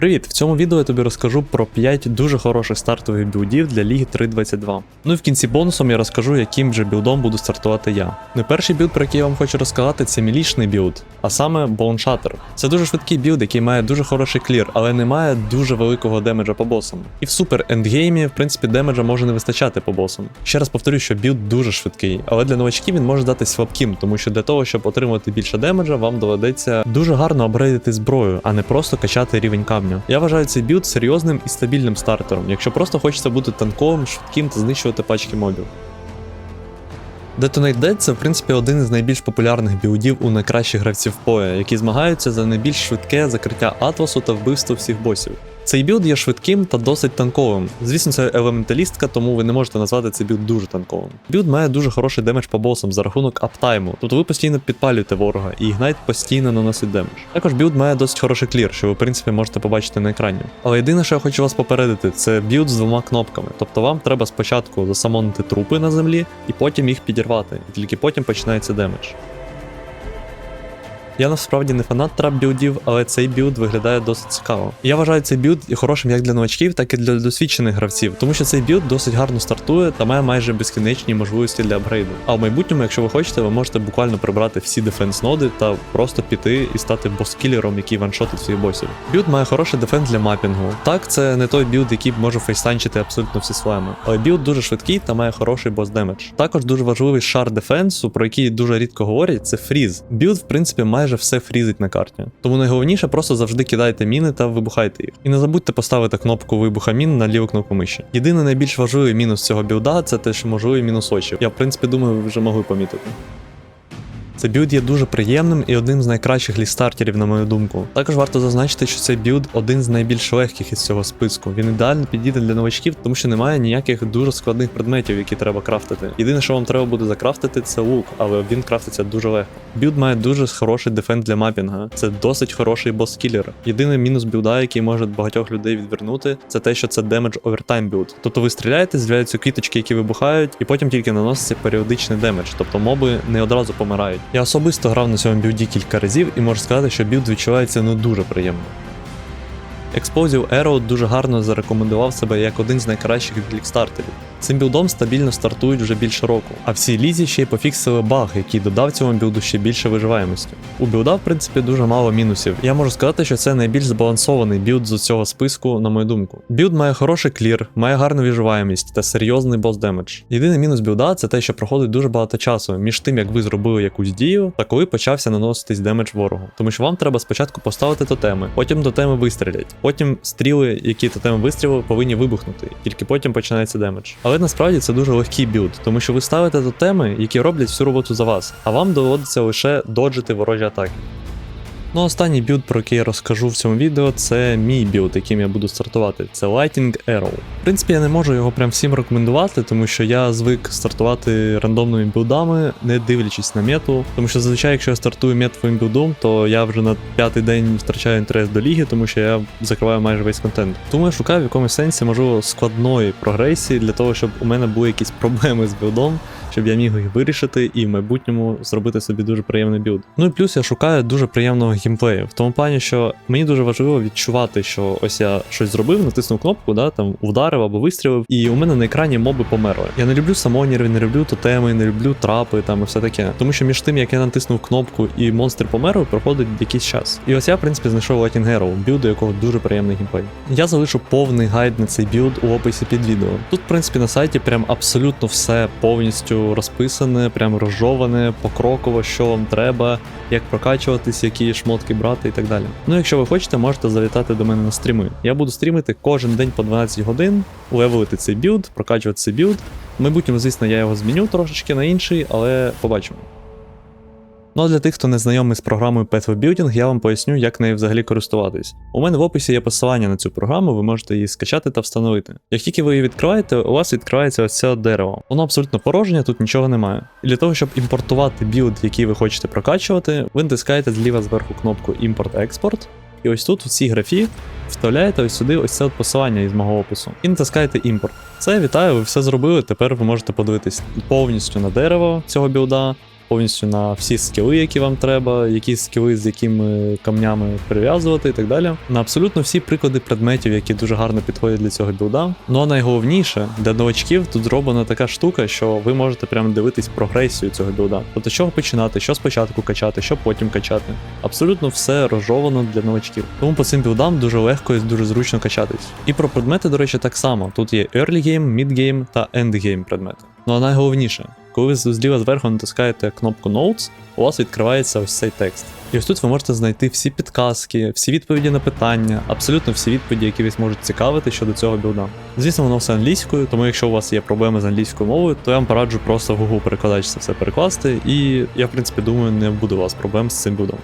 Привіт! В цьому відео я тобі розкажу про 5 дуже хороших стартових білдів для Ліги 3.22. Ну і в кінці бонусом я розкажу, яким же білдом буду стартувати я. Ну перший білд, про який я вам хочу розказати, це мілічний білд, а саме Shatter. Це дуже швидкий білд, який має дуже хороший клір, але не має дуже великого демеджа по босам. І в супер ендгеймі, в принципі, демеджа може не вистачати по босам. Ще раз повторю, що білд дуже швидкий, але для новачків він може здатись слабким, тому що для того, щоб отримати більше демеджа, вам доведеться дуже гарно апгрейдити зброю, а не просто качати рівень камня. Я вважаю цей білд серйозним і стабільним стартером, якщо просто хочеться бути танковим, швидким та знищувати пачки мобів. Detonate Dead це в принципі один із найбільш популярних білдів у найкращих гравців поя, які змагаються за найбільш швидке закриття атласу та вбивство всіх босів. Цей білд є швидким та досить танковим. Звісно, це елементалістка, тому ви не можете назвати цей білд дуже танковим. Білд має дуже хороший демедж по босам за рахунок аптайму, тобто ви постійно підпалюєте ворога, і ігнайт постійно наносить демедж. Також білд має досить хороший клір, що ви в принципі можете побачити на екрані. Але єдине, що я хочу вас попередити, це білд з двома кнопками. Тобто вам треба спочатку засамонити трупи на землі і потім їх підірвати, і тільки потім починається демедж. Я насправді не фанат трап білдів, але цей білд виглядає досить цікаво. Я вважаю цей білд хорошим як для новачків, так і для досвідчених гравців, тому що цей білд досить гарно стартує та має майже безкінечні можливості для апгрейду. А в майбутньому, якщо ви хочете, ви можете буквально прибрати всі дефенс ноди та просто піти і стати боскілером, який ваншотить своїх босів. Білд має хороший дефенс для мапінгу. Так, це не той білд, який може фейстанчити абсолютно всі слайми, але білд дуже швидкий та має хороший бос демедж. Також дуже важливий шар дефенсу, про який дуже рідко говорять, це фріз. Білд, в принципі, майже все фрізить на карті. Тому найголовніше просто завжди кидайте міни та вибухайте їх. І не забудьте поставити кнопку вибуха мін на ліву кнопку миші. Єдиний найбільш важливий мінус цього білда це те, що можливий мінус очів. Я в принципі думаю, ви вже могли помітити. Цей білд є дуже приємним і одним з найкращих лістартерів, на мою думку. Також варто зазначити, що цей білд один з найбільш легких із цього списку. Він ідеально підійде для новачків, тому що немає ніяких дуже складних предметів, які треба крафтити. Єдине, що вам треба буде закрафтити, це лук, але він крафтиться дуже легко. Білд має дуже хороший дефенд для мапінга. Це досить хороший бос-кілер. Єдиний мінус білда, який може багатьох людей відвернути, це те, що це демедж овертайм білд. Тобто ви стріляєте, з'являються квіточки, які вибухають, і потім тільки наноситься періодичний демедж, тобто моби не одразу помирають. Я особисто грав на цьому білді кілька разів і можу сказати, що білд відчувається ну дуже приємно. Explosive Arrow дуже гарно зарекомендував себе як один з найкращих глікстартерів. Цим білдом стабільно стартують вже більше року, а всі лізі ще й пофіксили баг, який додав цьому білду ще більше виживаємості. У білда, в принципі, дуже мало мінусів. Я можу сказати, що це найбільш збалансований білд з цього списку, на мою думку. Білд має хороший клір, має гарну виживаємість та серйозний бос демедж. Єдиний мінус білда це те, що проходить дуже багато часу між тим, як ви зробили якусь дію, та коли почався наноситись демедж ворогу. Тому що вам треба спочатку поставити тотеми, потім тотеми вистрілять, потім стріли, які тотеми вистрілили, повинні вибухнути, тільки потім починається демедж. Але насправді це дуже легкий білд, тому що ви ставите тотеми, які роблять всю роботу за вас, а вам доводиться лише доджити ворожі атаки. Ну, останній білд, про який я розкажу в цьому відео, це мій білд, яким я буду стартувати. Це Lighting Arrow. В принципі, я не можу його прям всім рекомендувати, тому що я звик стартувати рандомними білдами, не дивлячись на мету. Тому що зазвичай, якщо я стартую метовим білдом, то я вже на п'ятий день втрачаю інтерес до ліги, тому що я закриваю майже весь контент. Тому я шукаю в якомусь сенсі, можливо, складної прогресії для того, щоб у мене були якісь проблеми з білдом. Щоб я міг їх вирішити і в майбутньому зробити собі дуже приємний білд. Ну і плюс я шукаю дуже приємного геймплею. В тому плані, що мені дуже важливо відчувати, що ось я щось зробив, натиснув кнопку, да, там вдарив або вистрілив, і у мене на екрані моби померли. Я не люблю самонірів, не люблю тотеми, не люблю трапи там і все таке. Тому що між тим, як я натиснув кнопку і монстр померли, проходить якийсь час. І ось я, в принципі, знайшов Lighting Hero, білд, у якого дуже приємний геймплей. Я залишу повний гайд на цей білд у описі під відео. Тут, в принципі, на сайті прям абсолютно все повністю розписане, прям розжоване, покроково, що вам треба, як прокачуватись, які шмотки брати і так далі. Ну, якщо ви хочете, можете завітати до мене на стріми. Я буду стрімити кожен день по 12 годин, левелити цей білд, прокачувати цей білд. В майбутньому, звісно, я його зміню трошечки на інший, але побачимо. Ну а для тих, хто не знайомий з програмою Pathway Building, я вам поясню, як нею взагалі користуватись. У мене в описі є посилання на цю програму, ви можете її скачати та встановити. Як тільки ви її відкриваєте, у вас відкривається ось це дерево. Воно абсолютно порожнє, тут нічого немає. І для того, щоб імпортувати білд, який ви хочете прокачувати, ви натискаєте зліва зверху кнопку Імпорт-Експорт. І ось тут, в цій графі, вставляєте ось сюди ось це от посилання із мого опису. І натискаєте імпорт. Це вітаю, ви все зробили. Тепер ви можете подивитись повністю на дерево цього білда. Повністю на всі скіли, які вам треба, які скіли з якими камнями прив'язувати і так далі. На абсолютно всі приклади предметів, які дуже гарно підходять для цього білда. Ну а найголовніше для новачків тут зроблена така штука, що ви можете прямо дивитись прогресію цього білда. Тобто, чого починати, що спочатку качати, що потім качати. Абсолютно все розжовано для новачків. Тому по цим білдам дуже легко і дуже зручно качатись. І про предмети, до речі, так само. Тут є early game, mid game та end game предмети. Ну а найголовніше, коли ви зліва зверху натискаєте кнопку Notes, у вас відкривається ось цей текст. І ось тут ви можете знайти всі підказки, всі відповіді на питання, абсолютно всі відповіді, які вас можуть цікавити щодо цього білда. Звісно, воно все англійською, тому якщо у вас є проблеми з англійською мовою, то я вам пораджу просто в Google перекладач це все перекласти, і я в принципі думаю, не буде у вас проблем з цим білдом.